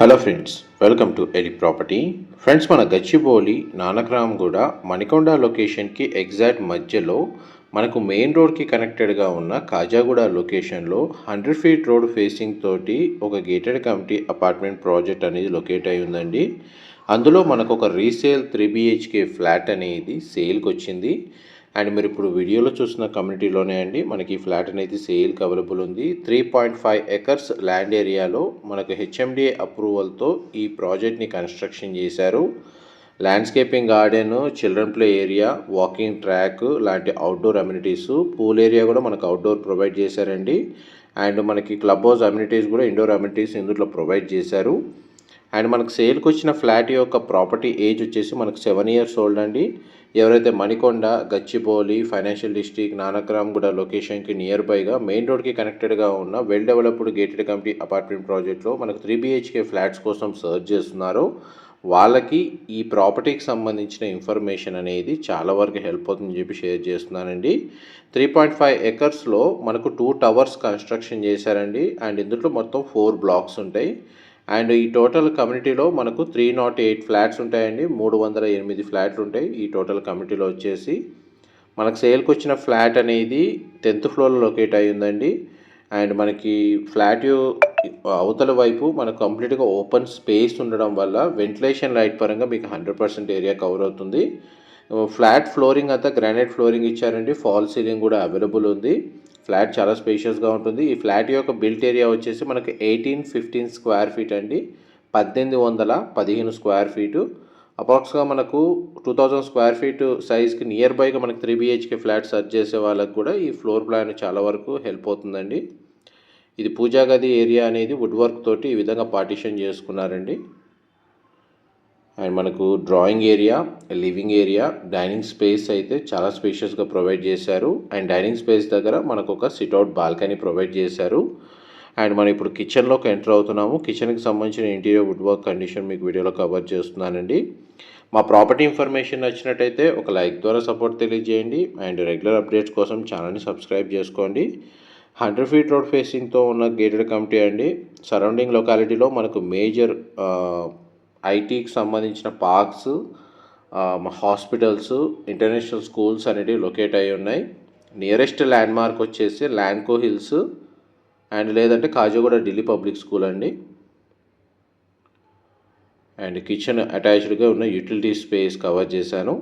Hello friends welcome to ఎలి property. Friends మన గచ్చిబౌలి నానక్రామ్గూడ మణికొండ లొకేషన్కి ఎగ్జాక్ట్ మధ్యలో మనకు మెయిన్ రోడ్కి కనెక్టెడ్గా ఉన్న కాజాగూడ లొకేషన్లో హండ్రెడ్ ఫీట్ రోడ్ ఫేసింగ్ తోటి ఒక గేటెడ్ కమిటీ అపార్ట్మెంట్ ప్రాజెక్ట్ అనేది లొకేట్ అయి ఉందండి. అందులో మనకు ఒక రీసేల్ త్రీ బిహెచ్కే ఫ్లాట్ అనేది సేల్కి వచ్చింది అండ్ మీరు ఇప్పుడు వీడియోలో చూసిన కమ్యూనిటీలోనే అండి మనకి ఫ్లాట్ అనేది సేల్కి అవైలబుల్ ఉంది. Three point five acres land ఏరియాలో మనకు హెచ్ఎండిఏ అప్రూవల్తో ఈ ప్రాజెక్ట్ని కన్స్ట్రక్షన్ చేశారు. Landscaping garden children play area walking track లాంటి అవుట్డోర్ అమ్యూనిటీస్ పూల్ ఏరియా కూడా మనకు అవుట్డోర్ ప్రొవైడ్ చేశారండి. అండ్ మనకి క్లబ్ హౌస్ అమ్యూనిటీస్ కూడా ఇండోర్ అమ్యూనిటీస్ ఇందులో ప్రొవైడ్ చేశారు. అండ్ మనకు సేల్కి వచ్చిన ఫ్లాట్ యొక్క ప్రాపర్టీ ఏజ్ వచ్చేసి మనకు సెవెన్ ఇయర్స్ ఓల్డ్ అండి. ఎవరైతే మణికొండ గచ్చిబౌలి ఫైనాన్షియల్ డిస్ట్రిక్ట్ నానక్రామ్గూడ లొకేషన్కి నియర్ బైగా మెయిన్ రోడ్కి కనెక్టెడ్గా ఉన్న well developed gated committee apartment ప్రాజెక్ట్లో మనకు త్రీ బిహెచ్కే ఫ్లాట్స్ కోసం సర్చ్ చేస్తున్నారు. వాళ్ళకి ఈ ప్రాపర్టీకి సంబంధించిన ఇన్ఫర్మేషన్ అనేది చాలా వరకు హెల్ప్ అవుతుందని చెప్పి షేర్ చేస్తున్నానండి. త్రీ పాయింట్ ఫైవ్ ఎకర్స్లో మనకు టూ టవర్స్ కన్స్ట్రక్షన్ చేశారండి. అండ్ ఇందులో మొత్తం ఫోర్ బ్లాక్స్ ఉంటాయి. అండ్ ఈ టోటల్ కమ్యూనిటీలో మనకు త్రీ నాట్ ఎయిట్ ఫ్లాట్స్ ఉంటాయండి. మూడు వందల ఎనిమిది ఫ్లాట్లు ఉంటాయి ఈ టోటల్ కమ్యూనిటీలో వచ్చేసి. మనకు సేల్కి వచ్చిన ఫ్లాట్ అనేది టెన్త్ ఫ్లోర్లో లొకేట్ అయి ఉందండి. అండ్ మనకి ఫ్లాట్ అవతల వైపు మనకు కంప్లీట్గా ఓపెన్ స్పేస్ ఉండడం వల్ల వెంటిలేషన్ లైట్ పరంగా మీకు హండ్రెడ్ పర్సెంట్ ఏరియా కవర్ అవుతుంది. ఫ్లాట్ ఫ్లోరింగ్ అంతా గ్రానైట్ ఫ్లోరింగ్ ఇచ్చారండి. ఫాల్ సీలింగ్ కూడా అవైలబుల్ ఉంది. ఫ్లాట్ చాలా స్పేషియస్గా ఉంటుంది. ఈ ఫ్లాట్ యొక్క బిల్ట్ ఏరియా వచ్చేసి మనకు ఎయిటీన్ ఫిఫ్టీన్ స్క్వేర్ ఫీట్ అండి. పద్దెనిమిది వందల పదిహేను స్క్వేర్ ఫీటు అప్రాక్స్గా మనకు టూ థౌజండ్ స్క్వేర్ ఫీట్ సైజ్కి నియర్ బైగా మనకు త్రీ బిహెచ్కే ఫ్లాట్ సర్చ్ చేసే వాళ్ళకి కూడా ఈ ఫ్లోర్ ప్లాన్ చాలా వరకు హెల్ప్ అవుతుందండి. ఇది పూజా గది ఏరియా అనేది వుడ్ వర్క్ తోటి ఈ విధంగా పార్టిషన్ చేసుకున్నారండి. అండ్ మనకు drawing area living area dining space అయితే చాలా స్పేషియస్గా ప్రొవైడ్ చేశారు. అండ్ డైనింగ్ స్పేస్ దగ్గర మనకు ఒక సిట్అవుట్ బాల్కనీ ప్రొవైడ్ చేశారు. అండ్ మనం ఇప్పుడు కిచెన్లోకి ఎంటర్ అవుతున్నాము. కిచెన్కి సంబంధించిన ఇంటీరియర్ వుడ్ వర్క్ కండిషన్ మీకు వీడియోలో కవర్ చేస్తున్నానండి. మా ప్రాపర్టీ ఇన్ఫర్మేషన్ నచ్చినట్టయితే ఒక లైక్ ద్వారా సపోర్ట్ తెలియజేయండి. అండ్ రెగ్యులర్ అప్డేట్స్ కోసం ఛానల్ని సబ్స్క్రైబ్ చేసుకోండి. హండ్రెడ్ ఫీట్ రోడ్ ఫేసింగ్తో ఉన్న గేటెడ్ కమిటీ అండి. సరౌండింగ్ లొకాలిటీలో మనకు మేజర్ ఐటీకి సంబంధించిన పార్క్స్ హాస్పిటల్స్ ఇంటర్నేషనల్ స్కూల్స్ అనేటివి లొకేట్ అయి ఉన్నాయి. నియరెస్ట్ ల్యాండ్ మార్క్ వచ్చేసి ల్యాండ్కో హిల్స్ అండ్ లేదంటే కాజాగూడ ఢిల్లీ పబ్లిక్ స్కూల్ అండి. అండ్ కిచెన్ అటాచ్డ్గా ఉన్న యూటిలిటీ స్పేస్ కవర్ చేశాను.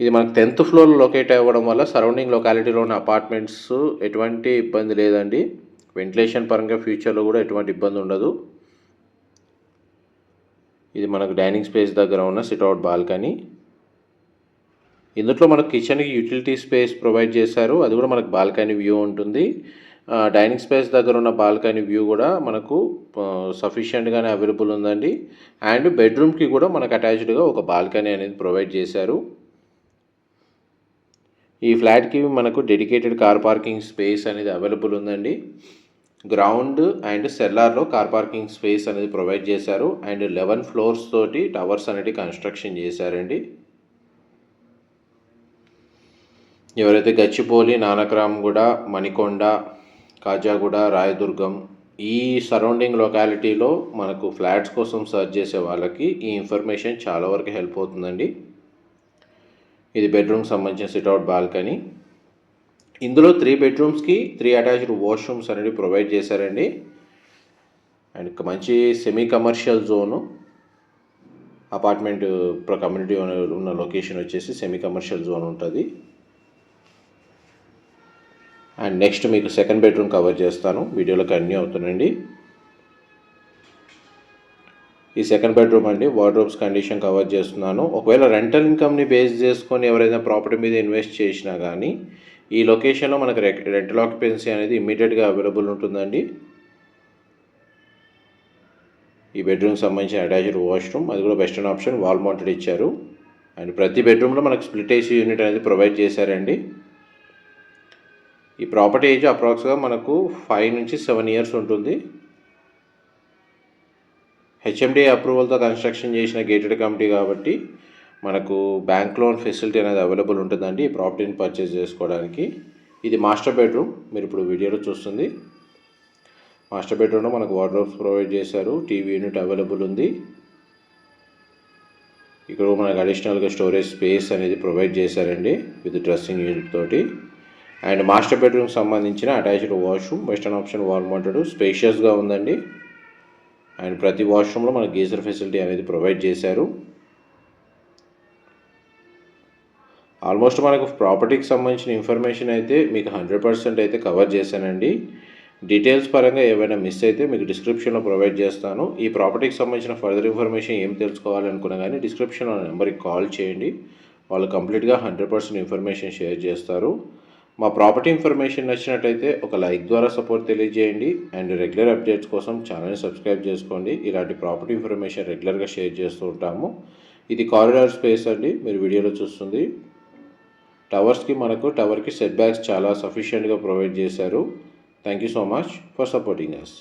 ఇది మనకు టెన్త్ ఫ్లోర్లో లొకేట్ అవ్వడం వల్ల సరౌండింగ్ లొకాలిటీలో ఉన్న అపార్ట్మెంట్స్ ఎటువంటి ఇబ్బంది లేదండి. వెంటిలేషన్ పరంగా ఫ్యూచర్లో కూడా ఎటువంటి ఇబ్బంది ఉండదు. ఇది మనకు డైనింగ్ స్పేస్ దగ్గర ఉన్న సిట్అవుట్ బాల్కనీ ఇందులో మనకు కిచెన్కి యూటిలిటీ స్పేస్ ప్రొవైడ్ చేశారు. అది కూడా మనకు బాల్కనీ వ్యూ ఉంటుంది. డైనింగ్ స్పేస్ దగ్గర ఉన్న బాల్కనీ వ్యూ కూడా మనకు సఫిషియెంట్గానే అవైలబుల్ ఉందండి. అండ్ బెడ్రూమ్కి కూడా మనకు అటాచ్డ్గా ఒక బాల్కనీ అనేది ప్రొవైడ్ చేశారు. ఈ ఫ్లాట్కి మనకు డెడికేటెడ్ కార్ పార్కింగ్ స్పేస్ అనేది అవైలబుల్ ఉందండి. గ్రౌండ్ అండ్ సెల్లార్లో కార్ పార్కింగ్ స్పేస్ అనేది ప్రొవైడ్ చేశారు. అండ్ లెవెన్ ఫ్లోర్స్ తోటి టవర్స్ అనేది కన్స్ట్రక్షన్ చేశారండి. ఎవరైతే గచ్చిపోలి నానక్రామ్గూడ మణికొండ కాజాగూడ రాయదుర్గం ఈ సరౌండింగ్ లొకాలిటీలో మనకు ఫ్లాట్స్ కోసం సర్చ్ చేసే వాళ్ళకి ఈ ఇన్ఫర్మేషన్ చాలా వరకు హెల్ప్ అవుతుందండి. ఇది బెడ్రూమ్ సంబంధించిన సిట్అవుట్ బాల్కనీ. ఇందులో త్రీ బెడ్రూమ్స్కి త్రీ అటాచ్డ్ వాష్రూమ్స్ అనేవి ప్రొవైడ్ చేశారండి. అండ్ మంచి semi commercial zone apartment community ఉన్న లొకేషన్ వచ్చేసి సెమీ కమర్షియల్ జోన్ ఉంటుంది. అండ్ నెక్స్ట్ మీకు సెకండ్ బెడ్రూమ్ కవర్ చేస్తాను. వీడియోలో కన్యూ అవుతుందండి. ఈ సెకండ్ బెడ్రూమ్ అండి. వార్డ్రోబ్స్ కండిషన్ కవర్ చేస్తున్నాను. ఒకవేళ రెంటల్ ఇన్కమ్ని బేస్ చేసుకొని ఎవరైనా ప్రాపర్టీ మీద ఇన్వెస్ట్ చేసినా కానీ ఈ లొకేషన్లో మనకు రెంటల్ ఆక్యుపెన్సీ అనేది ఇమ్మీడియట్గా అవైలబుల్ ఉంటుందండి. ఈ బెడ్రూమ్కి సంబంధించిన అటాచ్డ్ వాష్రూమ్ అది కూడా బెస్ట్ ఆప్షన్ వాల్ మౌంటెడ్ ఇచ్చారు. అండ్ ప్రతి బెడ్రూమ్లో మనకు స్ప్లిట్ ఏసీ యూనిట్ అనేది ప్రొవైడ్ చేశారండి. ఈ ప్రాపర్టీ ఏజ్ అప్రాక్స్గా మనకు ఫైవ్ నుంచి సెవెన్ ఇయర్స్ ఉంటుంది. హెచ్ఎండి అప్రూవల్తో కన్స్ట్రక్షన్ చేసిన గేటెడ్ కమిటీ కాబట్టి మనకు బ్యాంక్ లోన్ ఫెసిలిటీ అనేది అవైలబుల్ ఉంటుందండి ఈ ప్రాపర్టీని పర్చేజ్ చేసుకోవడానికి. ఇది మాస్టర్ బెడ్రూమ్ మీరు ఇప్పుడు వీడియోలో చూస్తుంది. మాస్టర్ బెడ్రూమ్లో మనకు వార్డ్రోబ్స్ ప్రొవైడ్ చేశారు టీవీ యూనిట్ అవైలబుల్ ఉంది. ఇక్కడ మనకు అడిషనల్గా స్టోరేజ్ స్పేస్ అనేది ప్రొవైడ్ చేశారండి విత్ డ్రెస్సింగ్ యూనిట్ తోటి. అండ్ మాస్టర్ బెడ్రూమ్కి సంబంధించిన attached washroom western option wall mounted స్పేషియస్గా ఉందండి. అండ్ ప్రతి వాష్రూమ్లో మనకు గీజర్ ఫెసిలిటీ అనేది ప్రొవైడ్ చేశారు. ఆల్మోస్ట్ మనకు ప్రాపర్టీకి సంబంధించిన ఇన్ఫర్మేషన్ అయితే మీకు హండ్రెడ్ పర్సెంట్ అయితే కవర్ చేశానండి. డీటెయిల్స్ పరంగా ఏవైనా మిస్ అయితే మీకు డిస్క్రిప్షన్లో ప్రొవైడ్ చేస్తాను. ఈ ప్రాపర్టీకి సంబంధించిన ఫర్దర్ ఇన్ఫర్మేషన్ ఏం తెలుసుకోవాలనుకున్నా కానీ డిస్క్రిప్షన్లో నెంబర్కి కాల్ చేయండి. వాళ్ళు కంప్లీట్గా హండ్రెడ్ పర్సెంట్ ఇన్ఫర్మేషన్ షేర్ చేస్తారు. మా ప్రాపర్టీ ఇన్ఫర్మేషన్ నచ్చినట్టయితే ఒక లైక్ ద్వారా సపోర్ట్ తెలియజేయండి. అండ్ రెగ్యులర్ అప్డేట్స్ కోసం ఛానల్ని సబ్స్క్రైబ్ చేసుకోండి. ఇలాంటి ప్రాపర్టీ ఇన్ఫర్మేషన్ రెగ్యులర్గా షేర్ చేస్తూ ఉంటాము. ఇది కారిడార్ స్పేస్ అండి. మీరు వీడియోలో చూస్తుంది. టవర్స్కి మనకు టవర్కి సెట్ బ్యాక్స్ చాలా సఫిషియెంట్గా ప్రొవైడ్ చేశారు. Thank you so much for supporting us